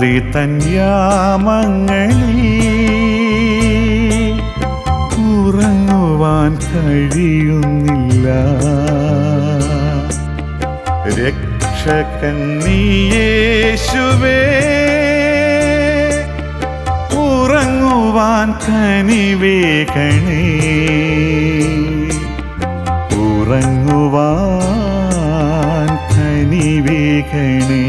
രാത്രി തന്യാമങ്ങളിൽ ഉറങ്ങുവാൻ കഴിയുന്നില്ല. രക്ഷകൻ ഉറങ്ങുവാൻ കനിവേകണേ ഉറങ്ങുവാൻ കനിവേകണേ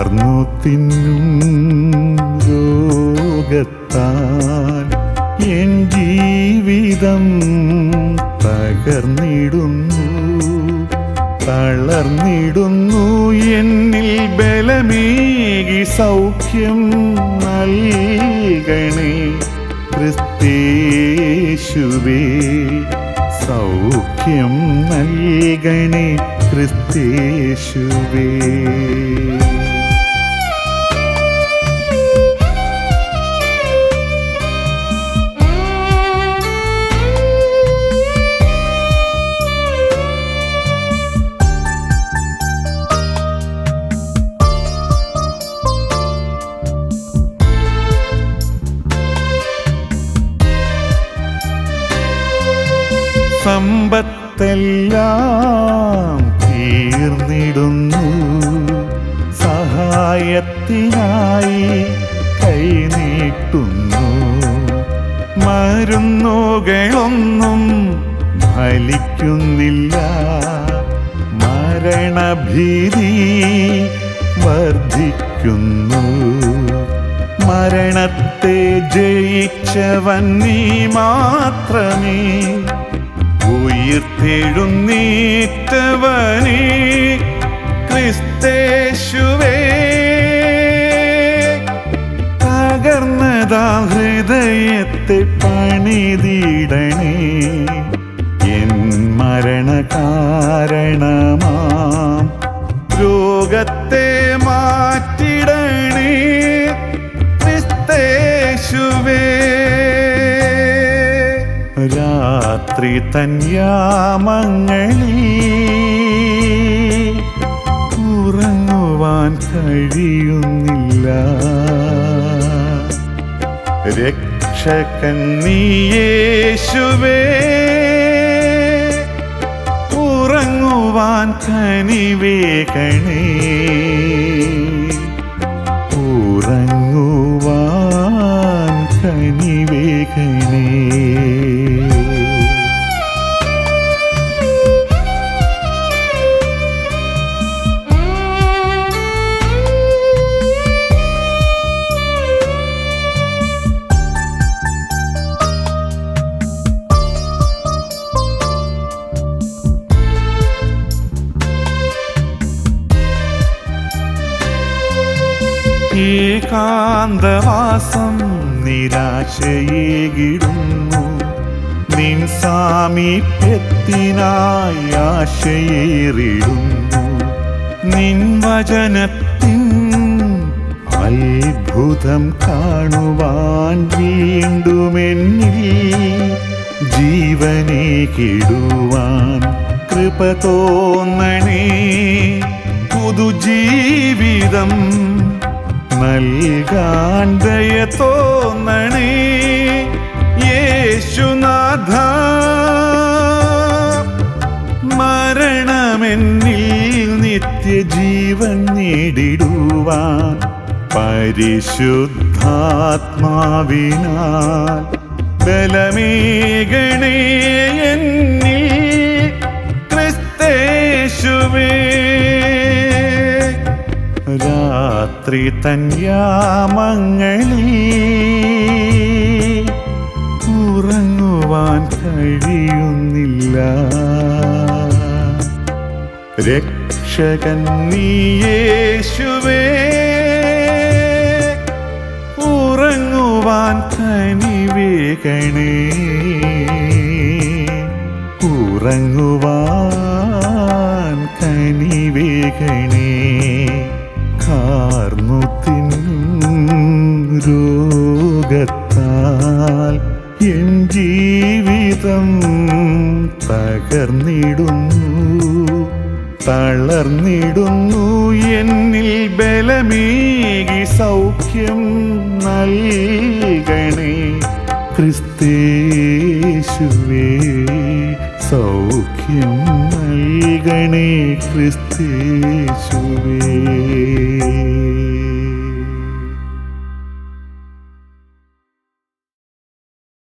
കാർന്നു തിന്നും എൻ ജീവിതം തകർന്നിടുന്നു തളർന്നിടുന്നു. എന്നിൽ ബലമേകി സൗഖ്യം നൽകണേ ക്രിസ്തേശുവേ സൗഖ്യം നൽകണേ ക്രിസ്തേശുവേ. സമ്പത്തെല്ലാം തീർന്നിടുന്നു. സഹായത്തിനായി കൈനീട്ടുന്നു മരുന്നുകളൊന്നും ഫലിക്കുന്നില്ല. മരണഭീതി വർദ്ധിക്കുന്നു. മരണത്തെ ജയിച്ചവൻ നീ മാത്രമേ ഉയിർത്തെഴുന്നേറ്റവനേ ക്രിസ്തേശുവേ രാത്രി തന്യാമങ്ങളിൽ ഉറങ്ങുവാൻ കഴിയുന്നില്ല. രക്ഷകൻ നീയേശുവേ ഉറങ്ങുവാൻ കനിവേകണേ. ഏകാന്തവാസം നിരാശയേകിടുന്നു. നിൻ സാമീപ്യത്തിനായി ആശയേറിടുന്നു. നിൻ വചനത്തിൻ അത്ഭുതം കാണുവാൻ വീണ്ടുമെന്നിൽ ജീവനെ കിടുവാൻ കൃപ തോന്നണേ. പുതുജീവിതം നൽകാൻ ദയ തോന്നണേ. യേശുനാഥ മരണമെന്നിൽ നിത്യജീവൻ നേടിടുവാൻ പരിശുദ്ധാത്മാവിനാൽ ബലമേകണേ എന്നിൽ ക്രിസ്തേശുവേ രാത്രി തന്യാമങ്ങളിൽ ഉറങ്ങുവാൻ കഴിയുന്നില്ല. രക്ഷകൻ നീയേശുവേ ഉറങ്ങുവാൻ കനിവേകണേ. ഉറങ്ങുവാൻ കനിവേകണേ. കാർന്നു രോഗത്താൽ എൻ ജീവിതം തകർന്നിടുന്നു തളർന്നിടുന്നു. എന്നിൽ ബലമേകി സൗഖ്യം നൽകണേ. ക്രിസ്തേശുവേ സൗഖ്യം നൽകണേ ക്രിസ്തേശുവേ.